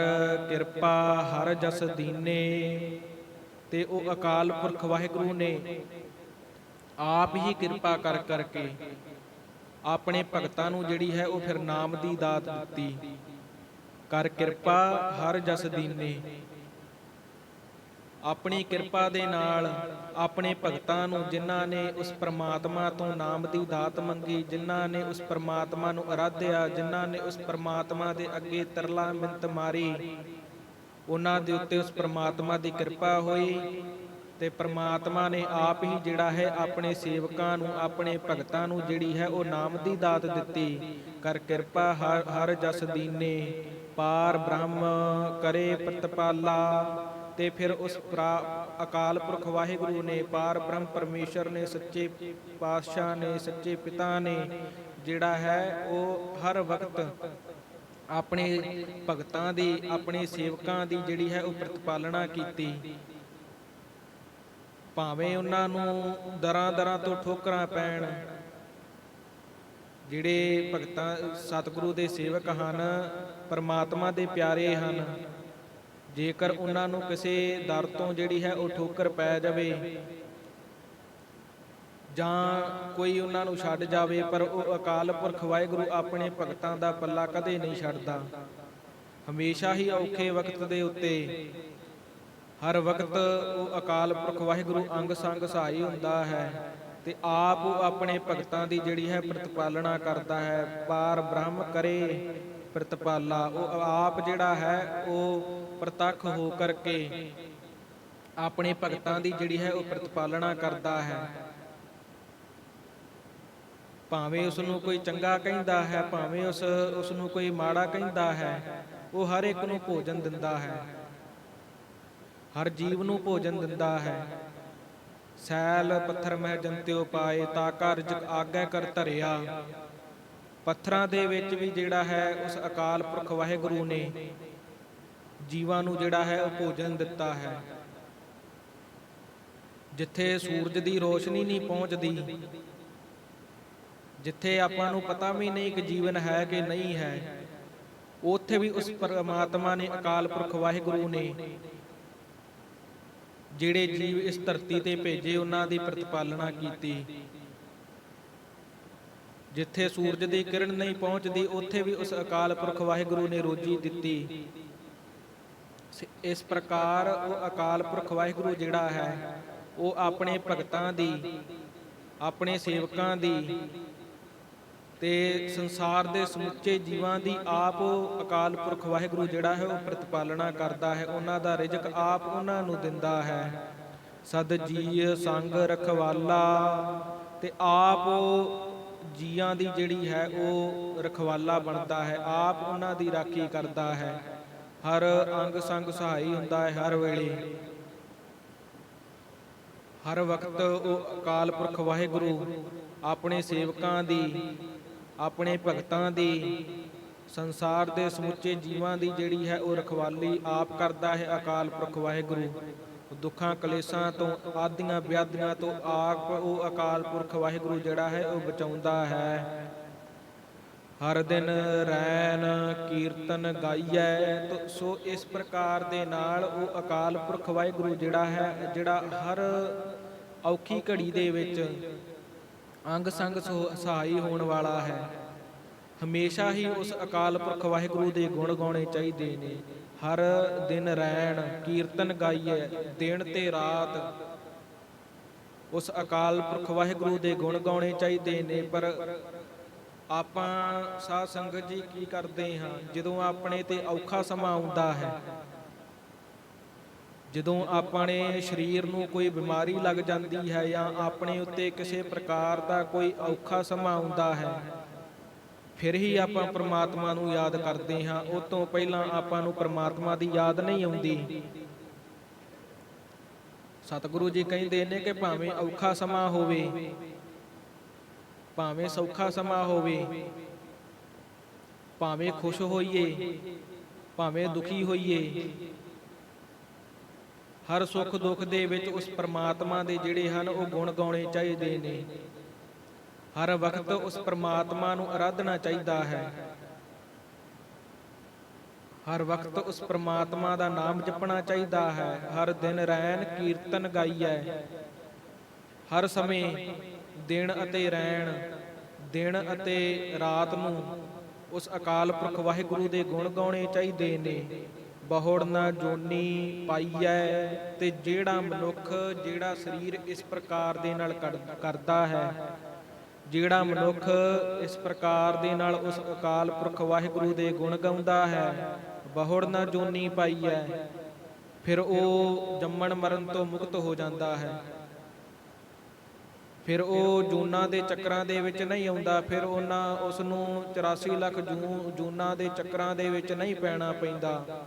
ਕਿਰਪਾ ਹਰ ਜਸ ਦੀਨੇ, ਤੇ ਉਹ ਅਕਾਲ ਪੁਰਖ ਵਾਹਿਗੁਰੂ ਨੇ ਆਪ ਹੀ ਕਿਰਪਾ ਕਰ ਕਰਕੇ ਆਪਣੇ ਭਗਤਾਂ ਨੂੰ ਜਿਹੜੀ ਹੈ ਉਹ ਫਿਰ ਨਾਮ ਦੀ ਦਾਤ ਦਿੱਤੀ। ਕਰ ਕਿਰਪਾ ਹਰ ਜਸ ਦੀਨੇ। ਆਪਣੀ ਕਿਰਪਾ ਦੇ ਨਾਲ ਆਪਣੇ ਭਗਤਾਂ ਨੂੰ ਜਿਨ੍ਹਾਂ ਨੇ ਉਸ ਪ੍ਰਮਾਤਮਾ ਤੋਂ ਨਾਮ ਦੀ ਦਾਤ ਮੰਗੀ, ਜਿਨ੍ਹਾਂ ਨੇ ਉਸ ਪ੍ਰਮਾਤਮਾ ਨੂੰ ਅਰਾਧਿਆ, ਜਿਨ੍ਹਾਂ ਨੇ ਉਸ ਪ੍ਰਮਾਤਮਾ ਦੇ ਅੱਗੇ ਤਰਲਾ ਮਿੰਤ ਮਾਰੀ, ਉਹਨਾਂ ਦੇ ਉੱਤੇ ਉਸ ਪ੍ਰਮਾਤਮਾ ਦੀ ਕਿਰਪਾ ਹੋਈ ਤੇ ਪ੍ਰਮਾਤਮਾ ਨੇ ਆਪ ਹੀ ਜਿਹੜਾ ਹੈ ਆਪਣੇ ਸੇਵਕਾਂ ਨੂੰ, ਆਪਣੇ ਭਗਤਾਂ ਨੂੰ ਜਿਹੜੀ ਹੈ ਉਹ ਨਾਮ ਦੀ ਦਾਤ ਦਿੱਤੀ। ਕਰ ਕਿਰਪਾ ਹਰ ਹਰ ਜਸ ਦੀਨੇ, ਪਾਰ ਬ੍ਰਹਮ ਕਰੇ ਪ੍ਰਤਪਾਲਾ। ਤੇ ਫਿਰ ਉਸ ਅਕਾਲ ਪੁਰਖ ਵਾਹਿਗੁਰੂ ਨੇ ਪਾਰ ਬ੍ਰਹਮ ਪਰਮੇਸ਼ਰ ਨੇ, ਸੱਚੇ ਪਾਤਸ਼ਾਹ ਨੇ, ਸੱਚੇ ਪਿਤਾ ਨੇ, ਜਿਹੜਾ ਹੈ ਉਹ ਹਰ ਵਕਤ ਆਪਣੇ ਭਗਤਾਂ ਦੀ, ਆਪਣੇ ਸੇਵਕਾਂ ਦੀ ਜਿਹੜੀ ਹੈ ਉਹ ਪ੍ਰਤਪਾਲਣਾ ਕੀਤੀ। ਭਾਵੇਂ ਉਹਨਾਂ ਨੂੰ ਦਰਾਂ ਦਰਾਂ ਤੋਂ ਠੋਕਰਾਂ ਪੈਣ, ਜਿਹੜੇ ਭਗਤਾਂ, ਸਤਿਗੁਰੂ ਦੇ ਸੇਵਕ ਹਨ, ਪਰਮਾਤਮਾ ਦੇ ਪਿਆਰੇ ਹਨ ਜੇਕਰ ਉਹਨਾਂ ਨੂੰ ਕਿਸੇ ਦਰ ਤੋਂ ਜਿਹੜੀ ਹੈ ਉਹ ਠੋਕਰ ਪੈ ਜਾਵੇ ਜਾਂ ਕੋਈ ਉਹਨਾਂ ਨੂੰ ਛੱਡ ਜਾਵੇ, ਪਰ ਉਹ ਅਕਾਲ ਪੁਰਖ ਵਾਹਿਗੁਰੂ ਆਪਣੇ ਭਗਤਾਂ ਦਾ ਪੱਲਾ ਕਦੇ ਨਹੀਂ ਛੱਡਦਾ। ਹਮੇਸ਼ਾ ਹੀ ਔਖੇ ਵਕਤ ਦੇ ਉੱਤੇ ਹਰ ਵਕਤ ਉਹ ਅਕਾਲ ਪੁਰਖ ਵਾਹਿਗੁਰੂ ਅੰਗ ਸੰਗ ਸਹਾਈ ਹੁੰਦਾ ਹੈ ਤੇ ਆਪ ਉਹ ਆਪਣੇ ਭਗਤਾਂ ਦੀ ਜਿਹੜੀ ਹੈ ਪ੍ਰਤਪਾਲਣਾ ਕਰਦਾ ਹੈ। ਪਾਰ ਬ੍ਰਹਮ ਕਰੇ ਪ੍ਰਤਪਾਲਾ, ਉਹ ਆਪ ਜਿਹੜਾ ਹੈ, ਉਹ ਪ੍ਰਤੱਖ ਹੋ ਕਰਕੇ ਆਪਣੇ ਭਗਤਾਂ ਦੀ ਜਿਹੜੀ ਹੈ ਉਹ ਪ੍ਰਤਪਾਲਣਾ ਕਰਦਾ ਹੈ। ਭਾਵੇਂ ਉਸ ਨੂੰ ਕੋਈ ਚੰਗਾ ਕਹਿੰਦਾ ਹੈ, ਭਾਵੇਂ ਉਸ ਉਸ ਨੂੰ ਕੋਈ ਮਾੜਾ ਕਹਿੰਦਾ ਹੈ, ਉਹ ਹਰ ਇੱਕ ਨੂੰ ਭੋਜਨ ਦਿੰਦਾ ਹੈ। ਹਰ ਜੀਵ ਨੂੰ ਭੋਜਨ ਦਿੰਦਾ ਹੈ। ਸੈਲ, ਪੱਥਰ ਮਹਿ ਜੰਤਿਓ ਪਾਏ, ਤਾ ਘਰ ਜਗ ਆਗੈ ਕਰ ਧਰਿਆ। ਪੱਥਰਾਂ ਦੇ ਵਿੱਚ ਵੀ ਜਿਹੜਾ ਹੈ, ਉਸ ਅਕਾਲ ਪੁਰਖ ਵਾਹਿਗੁਰੂ ਨੇ ਜੀਵਾਂ ਨੂੰ ਜਿਹੜਾ ਹੈ ਉਹ ਭੋਜਨ ਦਿੱਤਾ ਹੈ। ਜਿੱਥੇ ਸੂਰਜ ਦੀ ਰੋਸ਼ਨੀ ਨਹੀਂ ਪਹੁੰਚਦੀ, ਜਿੱਥੇ ਆਪਾਂ ਨੂੰ ਪਤਾ ਵੀ ਨਹੀਂ ਕਿ ਜੀਵਨ ਹੈ ਕਿ ਨਹੀਂ ਹੈ, ਉੱਥੇ ਵੀ ਉਸ ਪਰਮਾਤਮਾ ਨੇ ਅਕਾਲ ਪੁਰਖ ਵਾਹਿਗੁਰੂ ਨੇ ਜਿਹੜੇ ਜੀਵ ਇਸ ਧਰਤੀ ਤੇ ਭੇਜੇ, ਉਹਨਾਂ ਦੀ ਪ੍ਰਤਪਾਲਣਾ ਕੀਤੀ। ਜਿੱਥੇ ਸੂਰਜ ਦੀ ਕਿਰਨ ਨਹੀਂ ਪਹੁੰਚਦੀ, ਉੱਥੇ ਵੀ ਉਸ ਅਕਾਲ ਪੁਰਖ ਵਾਹਿਗੁਰੂ ਨੇ ਰੋਜੀ ਦਿੱਤੀ। ਇਸ ਪ੍ਰਕਾਰ ਉਹ ਅਕਾਲ ਪੁਰਖ ਵਾਹਿਗੁਰੂ ਜਿਹੜਾ ਹੈ, ਉਹ ਆਪਣੇ ਭਗਤਾਂ ਦੀ, ਆਪਣੇ ਸੇਵਕਾਂ ਦੀ ਤੇ ਸੰਸਾਰ ਦੇ ਸਮੁੱਚੇ ਜੀਵਾਂ ਦੀ ਆਪ ਅਕਾਲ ਪੁਰਖ ਵਾਹਿਗੁਰੂ ਜਿਹੜਾ ਹੈ, ਉਹ ਪ੍ਰਤਪਾਲਣਾ ਕਰਦਾ ਹੈ। ਉਹਨਾਂ ਦਾ ਰਿਜ਼ਕ ਆਪ ਉਹਨਾਂ ਨੂੰ ਦਿੰਦਾ ਹੈ। ਸਦ ਜੀ ਸੰਗ ਰਖਵਾਲਾ ਤੇ ਆਪ ਜੀਆਂ ਦੀ ਜਿਹੜੀ ਹੈ, ਉਹ ਰਖਵਾਲਾ ਬਣਦਾ ਹੈ। ਆਪ ਉਹਨਾਂ ਦੀ ਰਾਖੀ ਕਰਦਾ ਹੈ। ਹਰ ਅੰਗ ਸੰਗ ਸਹਾਈ ਹੁੰਦਾ ਹੈ ਹਰ ਵੇਲੇ। ਹਰ ਵਕਤ ਉਹ ਅਕਾਲ ਪੁਰਖ ਵਾਹਿਗੁਰੂ, ਆਪਣੇ ਸੇਵਕਾਂ ਦੀ, ਆਪਣੇ ਭਗਤਾਂ ਦੀ, ਸੰਸਾਰ ਦੇ ਸਮੁੱਚੇ ਜੀਵਾਂ ਦੀ ਜਿਹੜੀ ਹੈ ਉਹ ਰਖਵਾਲੀ ਆਪ ਕਰਦਾ ਹੈ ਅਕਾਲ ਪੁਰਖ ਵਾਹਿਗੁਰੂ। ਦੁੱਖਾਂ, ਕਲੇਸ਼ਾਂ ਤੋਂ, ਆਦੀਆਂ ਵਿਆਦੀਆਂ ਤੋਂ ਆਪ ਉਹ ਅਕਾਲ ਪੁਰਖ ਵਾਹਿਗੁਰੂ ਜਿਹੜਾ ਹੈ ਉਹ ਬਚਾਉਂਦਾ ਹੈ। ਹਰ ਦਿਨ ਰੈਨ ਕੀਰਤਨ ਗਾਈਐ ਸੋ ਇਸ ਪ੍ਰਕਾਰ ਦੇ ਨਾਲ ਉਹ ਅਕਾਲ ਪੁਰਖ ਵਾਹਿਗੁਰੂ ਜਿਹੜਾ ਹੈ, ਜਿਹੜਾ ਹਰ ਔਖੀ ਘੜੀ ਦੇ ਵਿੱਚ ਅੰਗ ਸੰਗ ਸੋ- ਸਹਾਈ ਹੋਣ ਵਾਲਾ ਹੈ। ਹਮੇਸ਼ਾ ਹੀ ਉਸ ਅਕਾਲ ਪੁਰਖ ਵਾਹਿਗੁਰੂ ਦੇ ਗੁਣ ਗਾਉਣੇ ਚਾਹੀਦੇ ਨੇ। ਹਰ ਦਿਨ ਰੈਣ ਕੀਰਤਨ ਗਾਈਏ ਦਿਨ ਤੇ ਰਾਤ ਉਸ ਅਕਾਲ ਪੁਰਖ ਵਾਹਿਗੁਰੂ ਦੇ ਗੁਣ ਗਾਉਣੇ ਚਾਹੀਦੇ ਨੇ, ਪਰ ਆਪਾਂ ਸਾਧ ਸੰਗਤ ਜੀ ਕੀ ਕਰਦੇ ਹਾਂ? ਜਦੋਂ ਆਪਣੇ ਤੇ ਔਖਾ ਸਮਾਂ ਆਉਂਦਾ ਹੈ, ਜਦੋਂ ਆਪਣੇ ਸਰੀਰ ਨੂੰ ਕੋਈ ਬਿਮਾਰੀ ਲੱਗ ਜਾਂਦੀ ਹੈ ਜਾਂ ਆਪਣੇ ਉੱਤੇ ਕਿਸੇ ਪ੍ਰਕਾਰ ਦਾ ਕੋਈ ਔਖਾ ਸਮਾਂ ਆਉਂਦਾ ਹੈ, ਫਿਰ ਹੀ ਆਪਾਂ ਪ੍ਰਮਾਤਮਾ ਨੂੰ ਯਾਦ ਕਰਦੇ ਹਾਂ। ਉਸ ਤੋਂ ਪਹਿਲਾਂ ਆਪਾਂ ਨੂੰ ਪ੍ਰਮਾਤਮਾ ਦੀ ਯਾਦ ਨਹੀਂ ਆਉਂਦੀ। ਸਤਿਗੁਰੂ ਜੀ ਕਹਿੰਦੇ ਨੇ ਕਿ ਭਾਵੇਂ ਔਖਾ ਸਮਾਂ ਹੋਵੇ ਭਾਵੇਂ ਸੌਖਾ ਸਮਾਂ ਹੋਵੇ, ਭਾਵੇਂ ਖੁਸ਼ ਹੋਈਏ, ਭਾਵੇਂ ਦੁਖੀ ਹੋਈਏ, ਹਰ ਸੁੱਖ ਦੁੱਖ ਦੇ ਵਿੱਚ ਉਸ ਪ੍ਰਮਾਤਮਾ ਦੇ ਜਿਹੜੇ ਹਨ, ਉਹ ਗੁਣ ਗਾਉਣੇ ਚਾਹੀਦੇ ਨੇ। ਹਰ ਵਕਤ ਉਸ ਪ੍ਰਮਾਤਮਾ ਨੂੰ ਆਰਾਧਨਾ ਚਾਹੀਦਾ ਹੈ। ਹਰ ਵਕਤ ਉਸ ਪ੍ਰਮਾਤਮਾ ਦਾ ਨਾਮ ਜਪਣਾ ਚਾਹੀਦਾ ਹੈ। ਹਰ ਦਿਨ ਰੈਣ ਕੀਰਤਨ ਗਾਈਐ। ਹਰ ਸਮੇਂ ਦਿਨ ਅਤੇ ਰਹਿਣ ਦਿਨ ਅਤੇ ਰਾਤ ਨੂੰ ਉਸ ਅਕਾਲ ਪੁਰਖ ਵਾਹਿਗੁਰੂ ਦੇ ਗੁਣ ਗਾਉਣੇ ਚਾਹੀਦੇ ਨੇ। ਬਹੁੜ ਨਾ ਜੋਨੀ ਪਾਈਐ ਤੇ ਜਿਹੜਾ ਮਨੁੱਖ, ਜਿਹੜਾ ਸਰੀਰ ਇਸ ਪ੍ਰਕਾਰ ਦੇ ਨਾਲ ਕਰਦਾ ਹੈ, ਜਿਹੜਾ ਮਨੁੱਖ ਇਸ ਪ੍ਰਕਾਰ ਦੇ ਨਾਲ ਉਸ ਅਕਾਲ ਪੁਰਖ ਵਾਹਿਗੁਰੂ ਦੇ ਗੁਣ ਗਾਉਂਦਾ ਹੈ, ਬਹੁੜ ਨਾ ਜੋਨੀ ਪਾਈਐ, ਫਿਰ ਉਹ ਜੰਮਣ ਮਰਨ ਤੋਂ ਮੁਕਤ ਹੋ ਜਾਂਦਾ ਹੈ। ਫਿਰ ਉਹ ਜੂਨਾਂ ਦੇ ਚੱਕਰਾਂ ਦੇ ਵਿੱਚ ਨਹੀਂ ਆਉਂਦਾ, ਫਿਰ ਉਹਨਾਂ ਉਸ ਨੂੰ 84 ਲੱਖ ਜੂ, ਜੂਨਾਂ ਦੇ ਚੱਕਰਾਂ ਦੇ ਵਿੱਚ ਨਹੀਂ ਪੈਣਾ ਪੈਂਦਾ।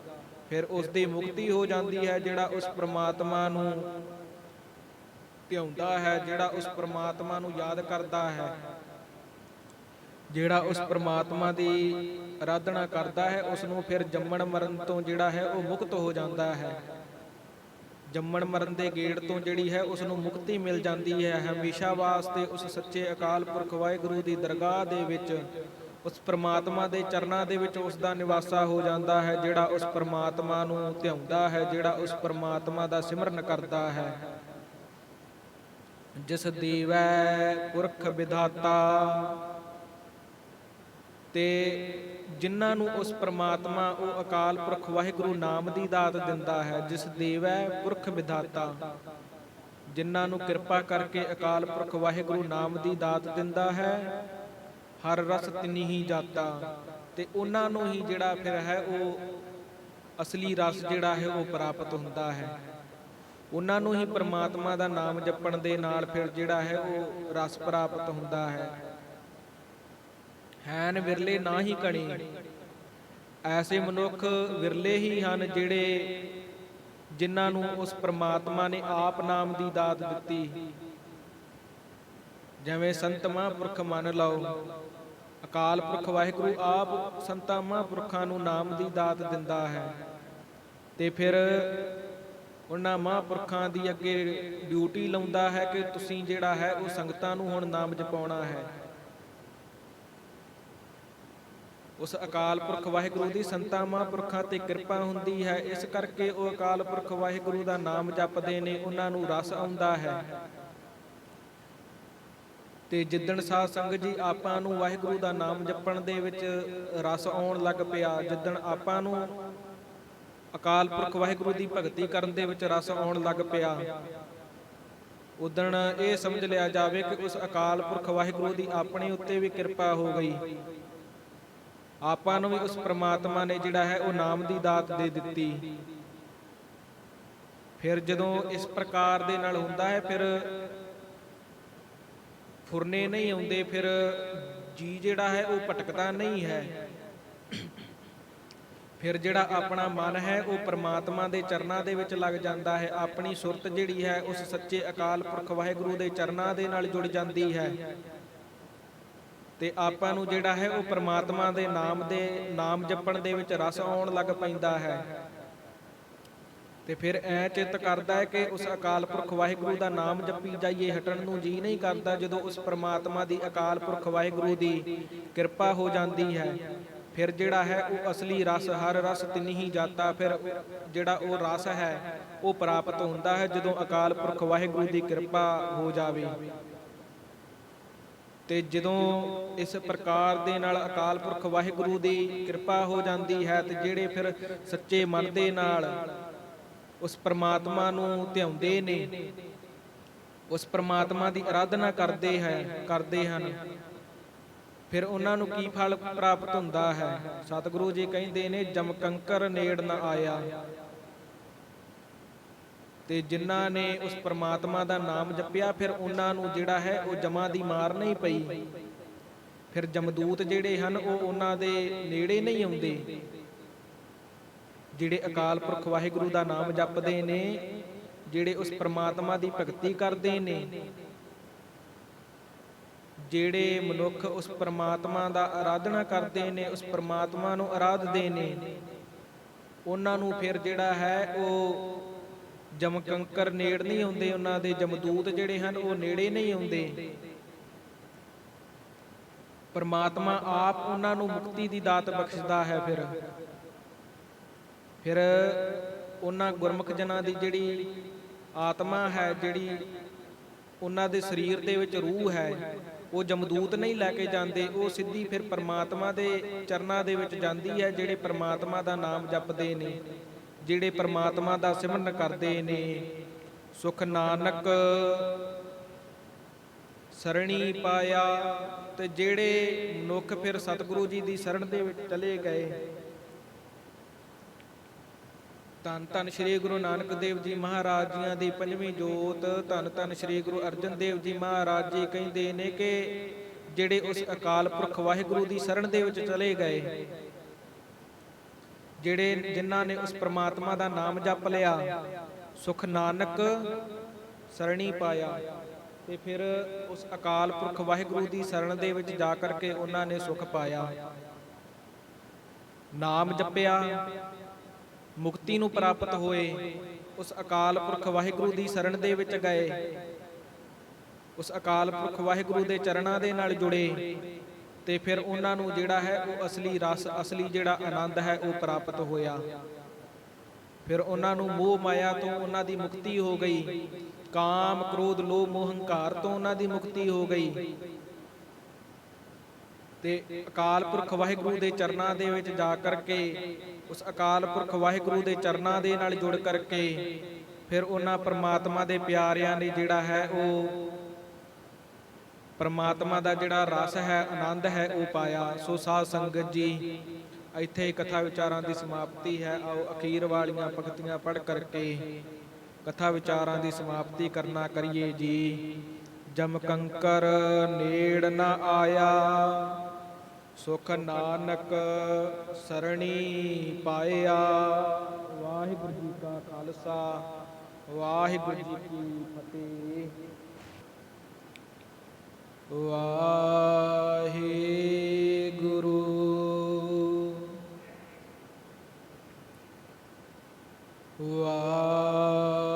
ਫਿਰ ਉਸ ਦੀ ਮੁਕਤੀ ਹੋ ਜਾਂਦੀ ਹੈ, ਜਿਹੜਾ ਉਸ ਪ੍ਰਮਾਤਮਾ ਨੂੰ ਧਿਆਉਂਦਾ ਹੈ, ਜਿਹੜਾ ਉਸ ਪ੍ਰਮਾਤਮਾ ਨੂੰ ਯਾਦ ਕਰਦਾ ਹੈ, ਜਿਹੜਾ ਉਸ ਪ੍ਰਮਾਤਮਾ ਦੀ ਆਰਾਧਨਾ ਕਰਦਾ ਹੈ ਉਸ ਨੂੰ ਫਿਰ ਜੰਮਣ ਮਰਨ ਤੋਂ ਜਿਹੜਾ ਹੈ, ਉਹ ਮੁਕਤ ਹੋ ਜਾਂਦਾ ਹੈ। ਜੰਮਣ ਮਰਨ ਦੇ ਗੇੜ ਤੋਂ ਜਿਹੜੀ ਹੈ ਉਸ ਨੂੰ ਮੁਕਤੀ ਮਿਲ ਜਾਂਦੀ ਹੈ। ਹਮੇਸ਼ਾ ਵਾਸਤੇ ਉਸ ਸੱਚੇ ਅਕਾਲ ਪੁਰਖ ਵਾਹਿਗੁਰੂ ਦੀ ਦਰਗਾਹ ਦੇ ਵਿੱਚ, ਉਸ ਪ੍ਰਮਾਤਮਾ ਦੇ ਚਰਨਾਂ ਦੇ ਵਿੱਚ ਉਸ ਦਾ ਨਿਵਾਸਾ ਹੋ ਜਾਂਦਾ ਹੈ, ਜਿਹੜਾ ਉਸ ਪ੍ਰਮਾਤਮਾ ਨੂੰ ਧਿਆਉਂਦਾ ਹੈ, ਜਿਹੜਾ ਉਸ ਪ੍ਰਮਾਤਮਾ ਦਾ ਸਿਮਰਨ ਕਰਦਾ ਹੈ। ਜਿਸ ਦੇਵੈ ਪੁਰਖ ਵਿਧਾਤਾ ਤੇ ਜਿਨ੍ਹਾਂ ਨੂੰ ਉਸ ਪ੍ਰਮਾਤਮਾ ਉਹ ਅਕਾਲ ਪੁਰਖ ਵਾਹਿਗੁਰੂ ਨਾਮ ਦੀ ਦਾਤ ਦਿੰਦਾ ਹੈ, ਜਿਸ ਦੇਵੈ ਪੁਰਖ ਵਿਧਾਤਾ। ਜਿਨ੍ਹਾਂ ਨੂੰ ਕਿਰਪਾ ਕਰਕੇ ਅਕਾਲ ਪੁਰਖ ਵਾਹਿਗੁਰੂ ਨਾਮ ਦੀ ਦਾਤ ਦਿੰਦਾ ਹੈ, ਹਰ ਰਸ ਤਿਨੀ ਹੀ ਜਾਤਾ। ਤੇ ਉਹਨਾਂ ਨੂੰ ਹੀ ਜਿਹੜਾ ਫਿਰ ਹੈ ਉਹ ਅਸਲੀ ਰਸ ਜਿਹੜਾ ਹੈ ਉਹ ਪ੍ਰਾਪਤ ਹੁੰਦਾ ਹੈ। ਉਹਨਾਂ ਨੂੰ ਹੀ ਪਰਮਾਤਮਾ ਦਾ ਨਾਮ ਜਪਣ ਦੇ ਨਾਲ ਫਿਰ ਜਿਹੜਾ ਹੈ ਉਹ ਰਸ ਪ੍ਰਾਪਤ ਹੁੰਦਾ ਹੈ। ਹੈਨ ਵਿਰਲੇ ਨਾ ਹੀ ਕਣੀ। ਐਸੇ ਮਨੁੱਖ ਵਿਰਲੇ ਹੀ ਹਨ ਜਿਹੜੇ ਜਿਨ੍ਹਾਂ ਨੂੰ ਉਸ ਪ੍ਰਮਾਤਮਾ ਨੇ ਆਪ ਨਾਮ ਦੀ ਦਾਤ ਦਿੱਤੀ। ਜਿਵੇਂ ਸੰਤ ਮਹਾਂਪੁਰਖ ਮੰਨ ਲਓ, ਅਕਾਲ ਪੁਰਖ ਵਾਹਿਗੁਰੂ ਆਪ ਸੰਤਾਂ ਮਹਾਂਪੁਰਖਾਂ ਨੂੰ ਨਾਮ ਦੀ ਦਾਤ ਦਿੰਦਾ ਹੈ ਤੇ ਫਿਰ ਉਹਨਾਂ ਮਹਾਂਪੁਰਖਾਂ ਦੀ ਅੱਗੇ ਡਿਊਟੀ ਲਾਉਂਦਾ ਹੈ ਕਿ ਤੁਸੀਂ ਜਿਹੜਾ ਹੈ ਉਹ ਸੰਗਤਾਂ ਨੂੰ ਹੁਣ ਨਾਮ ਜਪਾਉਣਾ ਹੈ। ਉਸ ਅਕਾਲ ਪੁਰਖ ਵਾਹਿਗੁਰੂ ਦੀ ਸੰਤਾਂ ਮਹਾਂਪੁਰਖਾਂ ਤੇ ਕਿਰਪਾ ਹੁੰਦੀ ਹੈ, ਇਸ ਕਰਕੇ ਉਹ ਅਕਾਲ ਪੁਰਖ ਵਾਹਿਗੁਰੂ ਦਾ ਨਾਮ ਜਪਦੇ ਨੇ, ਉਹਨਾਂ ਨੂੰ ਰਸ ਆਉਂਦਾ ਹੈ। ਤੇ ਜਿੱਦਣ ਸਾਧ ਸੰਗਤ ਜੀ ਆਪਾਂ ਨੂੰ ਵਾਹਿਗੁਰੂ ਦਾ ਨਾਮ ਜਪਣ ਦੇ ਵਿੱਚ ਰਸ ਆਉਣ ਲੱਗ ਪਿਆ, ਜਿੱਦਣ ਆਪਾਂ ਨੂੰ ਅਕਾਲ ਪੁਰਖ ਵਾਹਿਗੁਰੂ ਦੀ ਭਗਤੀ ਕਰਨ ਦੇ ਵਿੱਚ ਰਸ ਆਉਣ ਲੱਗ ਪਿਆ, ਉਦਣ ਇਹ ਸਮਝ ਲਿਆ ਜਾਵੇ ਕਿ ਉਸ ਅਕਾਲ ਪੁਰਖ ਵਾਹਿਗੁਰੂ ਦੀ ਆਪਣੇ ਉੱਤੇ ਵੀ ਕਿਰਪਾ ਹੋ ਗਈ। ਆਪਾਂ ਨੂੰ ਵੀ ਉਸ ਪ੍ਰਮਾਤਮਾ ਨੇ ਜਿਹੜਾ ਹੈ ਉਹ ਨਾਮ ਦੀ ਦਾਤ ਦੇ ਦਿੱਤੀ। ਫਿਰ ਜਦੋਂ ਇਸ ਪ੍ਰਕਾਰ ਦੇ ਨਾਲ ਹੁੰਦਾ ਹੈ, ਫਿਰ ਫੁਰਨੇ ਨਹੀਂ ਆਉਂਦੇ, ਫਿਰ ਜੀ ਜਿਹੜਾ ਹੈ ਉਹ ਭਟਕਦਾ ਨਹੀਂ ਹੈ। ਫਿਰ ਜਿਹੜਾ ਆਪਣਾ ਮਨ ਹੈ, ਉਹ ਪ੍ਰਮਾਤਮਾ ਦੇ ਚਰਨਾਂ ਦੇ ਵਿੱਚ ਲੱਗ ਜਾਂਦਾ ਹੈ। ਆਪਣੀ ਸੁਰਤ ਜਿਹੜੀ ਹੈ, ਉਸ ਸੱਚੇ ਅਕਾਲ ਪੁਰਖ ਵਾਹਿਗੁਰੂ ਦੇ ਚਰਨਾਂ ਦੇ ਨਾਲ ਜੁੜ ਜਾਂਦੀ ਹੈ। ਤੇ ਆਪਾਂ ਨੂੰ ਜਿਹੜਾ ਹੈ ਉਹ ਪ੍ਰਮਾਤਮਾ ਦੇ ਨਾਮ ਦੇ ਨਾਮ ਜਪਣ ਦੇ ਵਿੱਚ ਰਸ ਆਉਣ ਲੱਗ ਪੈਂਦਾ ਹੈ। ਤੇ ਫਿਰ ਐ ਚਿੱਤ ਕਰਦਾ ਹੈ ਕਿ ਉਸ ਅਕਾਲ ਪੁਰਖ ਵਾਹਿਗੁਰੂ ਦਾ ਨਾਮ ਜਪੀ ਜਾਈਏ, ਹਟਣ ਨੂੰ ਜੀ ਨਹੀਂ ਕਰਦਾ ਜਦੋਂ ਉਸ ਪ੍ਰਮਾਤਮਾ ਦੀ ਅਕਾਲ ਪੁਰਖ ਵਾਹਿਗੁਰੂ ਦੀ ਕਿਰਪਾ ਹੋ ਜਾਂਦੀ ਹੈ। ਫਿਰ ਜਿਹੜਾ ਹੈ ਉਹ ਅਸਲੀ ਰਸ, ਹਰ ਰਸ ਤਿੰਨ ਹੀ ਜਾਤਾ, ਫਿਰ ਜਿਹੜਾ ਉਹ ਰਸ ਹੈ ਉਹ ਪ੍ਰਾਪਤ ਹੁੰਦਾ ਹੈ ਜਦੋਂ ਅਕਾਲ ਪੁਰਖ ਵਾਹਿਗੁਰੂ ਦੀ ਕਿਰਪਾ ਹੋ ਜਾਵੇ। ਤੇ ਜਦੋਂ ਇਸ ਪ੍ਰਕਾਰ ਦੇ ਨਾਲ ਅਕਾਲ ਪੁਰਖ ਵਾਹਿਗੁਰੂ ਦੀ ਕਿਰਪਾ ਹੋ ਜਾਂਦੀ ਹੈ ਤੇ ਜਿਹੜੇ ਫਿਰ ਸੱਚੇ ਮਨ ਦੇ ਨਾਲ ਉਸ ਪ੍ਰਮਾਤਮਾ ਨੂੰ ਧਿਆਉਂਦੇ ਨੇ, ਉਸ ਪ੍ਰਮਾਤਮਾ ਦੀ ਆਰਾਧਨਾ ਕਰਦੇ ਹੈ, ਕਰਦੇ ਹਨ, ਫਿਰ ਉਹਨਾਂ ਨੂੰ ਕੀ ਫਲ ਪ੍ਰਾਪਤ ਹੁੰਦਾ ਹੈ? ਸਤਿਗੁਰੂ ਜੀ ਕਹਿੰਦੇ ਨੇ ਜਮਕੰਕਰ ਨੇੜ ਨਾ ਆਇਆ। ਤੇ ਜਿਨ੍ਹਾਂ ਨੇ ਉਸ ਪ੍ਰਮਾਤਮਾ ਦਾ ਨਾਮ ਜਪਿਆ, ਫਿਰ ਉਹਨਾਂ ਨੂੰ ਜਿਹੜਾ ਹੈ ਉਹ ਜਮਾ ਦੀ ਮਾਰ ਨਹੀਂ ਪਈ। ਫਿਰ ਜਮਦੂਤ ਜਿਹੜੇ ਹਨ, ਉਹ ਉਹਨਾਂ ਦੇ ਨੇੜੇ ਨਹੀਂ ਆਉਂਦੇ। ਜਿਹੜੇ ਅਕਾਲ ਪੁਰਖ ਵਾਹਿਗੁਰੂ ਦਾ ਨਾਮ ਜਪਦੇ ਨੇ, ਜਿਹੜੇ ਉਸ ਪ੍ਰਮਾਤਮਾ ਦੀ ਭਗਤੀ ਕਰਦੇ ਨੇ, ਜਿਹੜੇ ਮਨੁੱਖ ਉਸ ਪ੍ਰਮਾਤਮਾ ਦਾ ਆਰਾਧਨਾ ਕਰਦੇ ਨੇ, ਉਸ ਪ੍ਰਮਾਤਮਾ ਨੂੰ ਆਰਾਧਦੇ ਨੇ, ਉਹਨਾਂ ਨੂੰ ਫਿਰ ਜਿਹੜਾ ਹੈ ਉਹ ਜਮਕੰਕਰ ਨੇੜ ਨਹੀਂ ਆਉਂਦੇ, ਉਹਨਾਂ ਦੇ ਜਮਦੂਤ ਜਿਹੜੇ ਹਨ, ਉਹ ਨੇੜੇ ਨਹੀਂ ਆਉਂਦੇ। ਪਰਮਾਤਮਾ ਆਪ ਉਹਨਾਂ ਨੂੰ ਮੁਕਤੀ ਦੀ ਦਾਤ ਬਖਸ਼ਦਾ ਹੈ ਫਿਰ। ਫਿਰ ਉਹਨਾਂ ਗੁਰਮੁਖ ਜਨਾਂ ਦੀ ਜਿਹੜੀ ਆਤਮਾ ਹੈ, ਜਿਹੜੀ ਉਹਨਾਂ ਦੇ ਸਰੀਰ ਦੇ ਵਿੱਚ ਰੂਹ ਹੈ, ਉਹ ਜਮਦੂਤ ਨਹੀਂ ਲੈ ਕੇ ਜਾਂਦੇ, ਉਹ ਸਿੱਧੀ ਫਿਰ ਪਰਮਾਤਮਾ ਦੇ ਚਰਨਾਂ ਦੇ ਵਿੱਚ ਜਾਂਦੀ ਹੈ, ਜਿਹੜੇ ਪਰਮਾਤਮਾ ਦਾ ਨਾਮ ਜਪਦੇ ਨੇ। ਜਿਹੜੇ ਪ੍ਰਮਾਤਮਾ ਦਾ ਸਿਮਰਨ ਕਰਦੇ ਨੇ, ਸੁਖ ਨਾਨਕ ਸਰਣੀ ਪਾਇਆ ਤੇ ਜਿਹੜੇ ਮਨੁੱਖ ਫਿਰ ਸਤਿਗੁਰੂ ਜੀ ਦੀ ਸ਼ਰਨ ਦੇ ਵਿੱਚ ਚਲੇ ਗਏ। ਧੰਨ ਧੰਨ ਸ੍ਰੀ ਗੁਰੂ ਨਾਨਕ ਦੇਵ ਜੀ ਮਹਾਰਾਜ ਜੀਆਂ ਦੀ ਪੰਜਵੀਂ ਜੋਤ, ਧੰਨ ਧੰਨ ਸ੍ਰੀ ਗੁਰੂ ਅਰਜਨ ਦੇਵ ਜੀ ਮਹਾਰਾਜ ਜੀ ਕਹਿੰਦੇ ਨੇ ਕਿ ਜਿਹੜੇ ਉਸ ਅਕਾਲ ਪੁਰਖ ਵਾਹਿਗੁਰੂ ਦੀ ਸ਼ਰਨ ਦੇ ਵਿੱਚ ਚਲੇ ਗਏ ਜਿਹੜੇ ਜਿਨ੍ਹਾਂ ਨੇ ਉਸ ਪ੍ਰਮਾਤਮਾ ਦਾ ਨਾਮ ਜਪ ਲਿਆ, ਸੁਖ ਨਾਨਕ ਸਰਣੀ ਪਾਇਆ। ਤੇ ਫਿਰ ਉਸ ਅਕਾਲ ਪੁਰਖ ਵਾਹਿਗੁਰੂ ਦੀ ਸ਼ਰਨ ਦੇ ਵਿੱਚ ਜਾ ਕਰਕੇ ਉਹਨਾਂ ਨੇ ਸੁਖ ਪਾਇਆ। ਨਾਮ ਜਪਿਆ, ਮੁਕਤੀ ਨੂੰ ਪ੍ਰਾਪਤ ਹੋਏ, ਉਸ ਅਕਾਲ ਪੁਰਖ ਵਾਹਿਗੁਰੂ ਦੀ ਸ਼ਰਨ ਦੇ ਵਿੱਚ ਗਏ। ਉਸ ਅਕਾਲ ਪੁਰਖ ਵਾਹਿਗੁਰੂ ਦੇ ਚਰਨਾਂ ਦੇ ਨਾਲ ਜੁੜੇ। ਤੇ ਫਿਰ ਉਹਨਾਂ ਨੂੰ ਜਿਹੜਾ ਹੈ ਉਹ ਅਸਲੀ ਰਸ, ਅਸਲੀ ਜਿਹੜਾ ਆਨੰਦ ਹੈ ਉਹ ਪ੍ਰਾਪਤ ਹੋਇਆ। ਫਿਰ ਉਹਨਾਂ ਨੂੰ ਮੋਹ ਮਾਇਆ ਤੋਂ ਉਹਨਾਂ ਦੀ ਮੁਕਤੀ ਹੋ ਗਈ। ਕਾਮ, ਕ੍ਰੋਧ, ਲੋਭ, ਮੋਹ, ਹੰਕਾਰ ਤੋਂ ਉਹਨਾਂ ਦੀ ਮੁਕਤੀ ਹੋ ਗਈ। ਤੇ ਅਕਾਲ ਪੁਰਖ ਵਾਹਿਗੁਰੂ ਦੇ ਚਰਨਾਂ ਦੇ ਵਿੱਚ ਜਾ ਕਰਕੇ, ਉਸ ਅਕਾਲ ਪੁਰਖ ਵਾਹਿਗੁਰੂ ਦੇ ਚਰਨਾਂ ਦੇ ਨਾਲ ਜੁੜ ਕਰਕੇ, ਫਿਰ ਉਹਨਾਂ ਪਰਮਾਤਮਾ ਦੇ ਪਿਆਰਿਆਂ ਨੇ ਜਿਹੜਾ ਹੈ ਉਹ ਪਰਮਾਤਮਾ ਦਾ ਜਿਹੜਾ ਰਸ ਹੈ, ਆਨੰਦ ਹੈ, ਉਹ ਪਾਇਆ। ਸੋ ਸਾਧ ਸੰਗਤ ਜੀ, ਇੱਥੇ ਕਥਾ ਵਿਚਾਰਾਂ ਦੀ ਸਮਾਪਤੀ ਹੈ। ਆਓ ਅਖੀਰ ਵਾਲੀਆਂ ਪੰਕਤੀਆਂ ਪੜ੍ਹ ਕਰਕੇ ਕਥਾ ਵਿਚਾਰਾਂ ਦੀ ਸਮਾਪਤੀ ਕਰਨਾ ਕਰੀਏ ਜੀ। ਜਮ ਕੰਕਰ ਨੇੜ ਨਾ ਆਇਆ, ਸੁਖ ਨਾਨਕ ਸਰਣੀ ਪਾਇਆ। ਵਾਹਿਗੁਰੂ ਜੀ ਕਾ ਖਾਲਸਾ, ਵਾਹਿਗੁਰੂ ਜੀ ਕੀ ਫਤਿਹ। ਵਾਹਿਗੁਰੂ। ਵਾਹਿਗੁਰੂ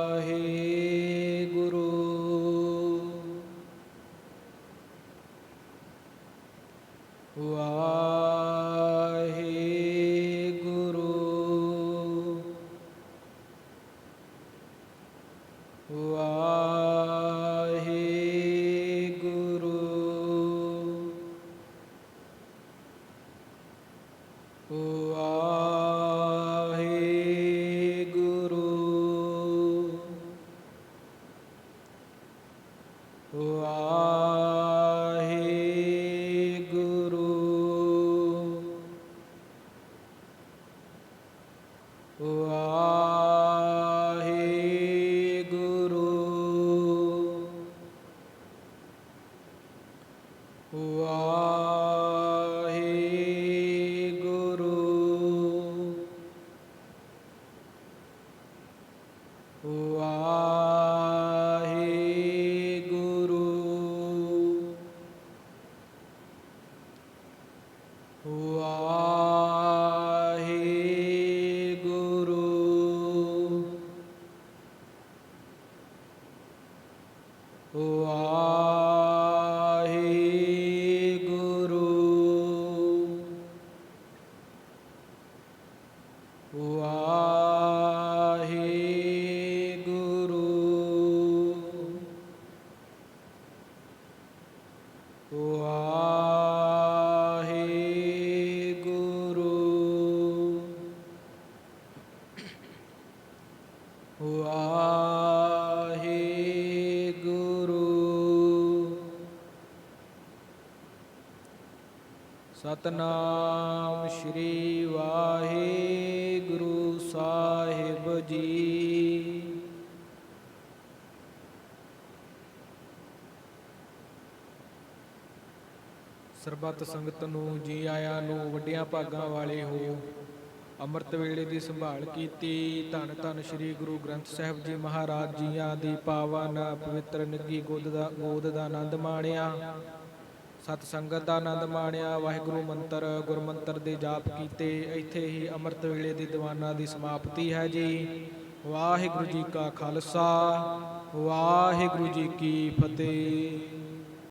ਸਤਨਾਮ ਸ਼੍ਰੀ ਵਾਹਿਗੁਰੂ ਸਾਹਿਬ ਜੀ। ਸਰਬੱਤ ਸੰਗਤ ਨੂੰ ਜੀ ਆਇਆਂ ਨੂੰ ਵੱਡਿਆਂ ਭਾਗਾਂ ਵਾਲੇ ਹੋ। ਅੰਮ੍ਰਿਤ ਵੇਲੇ ਦੀ ਸੰਭਾਲ ਕੀਤੀ। ਧੰਨ ਧੰਨ ਸ੍ਰੀ ਗੁਰੂ ਗ੍ਰੰਥ ਸਾਹਿਬ ਜੀ ਮਹਾਰਾਜ ਜੀਆਂ ਦੀ ਪਾਵਨ ਪਵਿੱਤਰ ਨਿੱਗੀ ਗੋਦ ਦਾ ਗੋਦ ਦਾ ਆਨੰਦ ਮਾਣਿਆ। ਸਤ ਸੰਗਤ ਦਾ ਆਨੰਦ ਮਾਣਿਆ। ਵਾਹਿਗੁਰੂ ਮੰਤਰ ਗੁਰਮੰਤਰ ਦੇ ਜਾਪ ਕੀਤੇ। ਇੱਥੇ ਹੀ ਅੰਮ੍ਰਿਤ ਵੇਲੇ ਦੀ ਦੀਵਾਨਾਂ ਦੀ ਸਮਾਪਤੀ ਹੈ ਜੀ। ਵਾਹਿਗੁਰੂ ਜੀ ਕਾ ਖਾਲਸਾ, ਵਾਹਿਗੁਰੂ ਜੀ ਕੀ ਫਤਿਹ।